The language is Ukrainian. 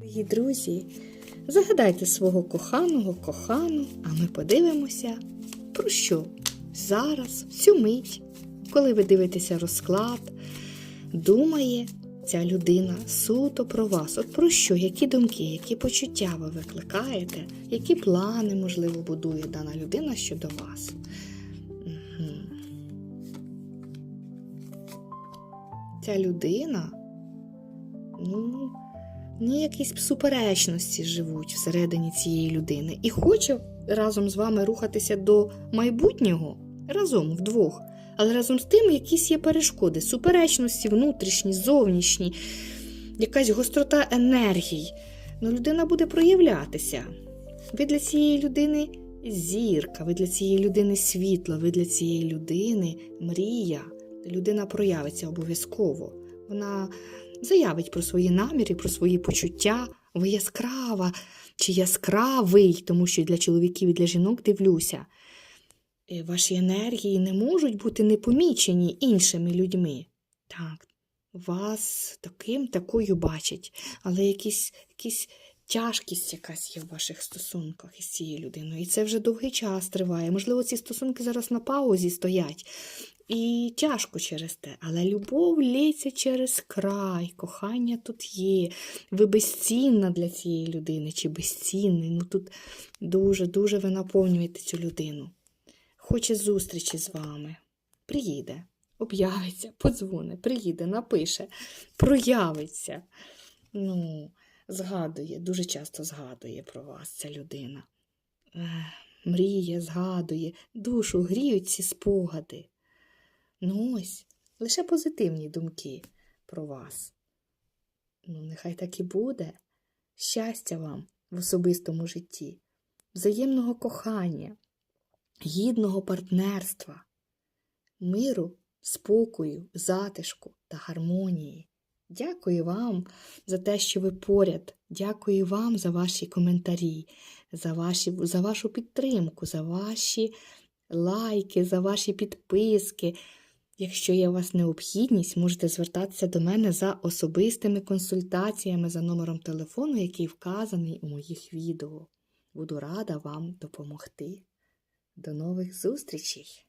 Дорогі друзі, загадайте свого коханого, кохану, а ми подивимося, про що зараз, в цю мить, коли ви дивитеся розклад, думає ця людина суто про вас. От про що, які думки, які почуття ви викликаєте, які плани, можливо, будує дана людина щодо вас. Ця людина, ну, ні, якісь суперечності живуть всередині цієї людини. І хоче разом з вами рухатися до майбутнього разом вдвох. Але разом з тим якісь є перешкоди, суперечності, внутрішні, зовнішні, якась гострота енергій. Ну, людина буде проявлятися. Ви для цієї людини зірка, ви для цієї людини світло, ви для цієї людини мрія. Людина проявиться обов'язково. Вона заявить про свої наміри, про свої почуття. Ви яскрава чи яскравий, тому що для чоловіків і для жінок дивлюся. Е, Ваші енергії не можуть бути непомічені іншими людьми. Так, вас таким такою бачать, але якісь, якісь тяжкість якась є в ваших стосунках із цією людиною. І це вже довгий час триває. Можливо, ці стосунки зараз на паузі стоять. І тяжко через те, але любов лється через край, кохання тут є. Ви безцінна для цієї людини чи безцінний. Ну тут дуже-дуже ви наповнюєте цю людину. Хоче зустрічі з вами. Приїде, об'явиться, подзвони, приїде, напише, проявиться. Ну, згадує, дуже часто згадує про вас ця людина. Мріє, згадує, душу гріють ці спогади. Ну ось, лише позитивні думки про вас. Ну, нехай так і буде. Щастя вам в особистому житті, взаємного кохання, гідного партнерства, миру, спокою, затишку та гармонії. Дякую вам за те, що ви поряд. Дякую вам за ваші коментарі, за, ваші, за вашу підтримку, за ваші лайки, за ваші підписки. Якщо є у вас необхідність, можете звертатися до мене за особистими консультаціями за номером телефону, який вказаний у моїх відео. Буду рада вам допомогти. До нових зустрічей!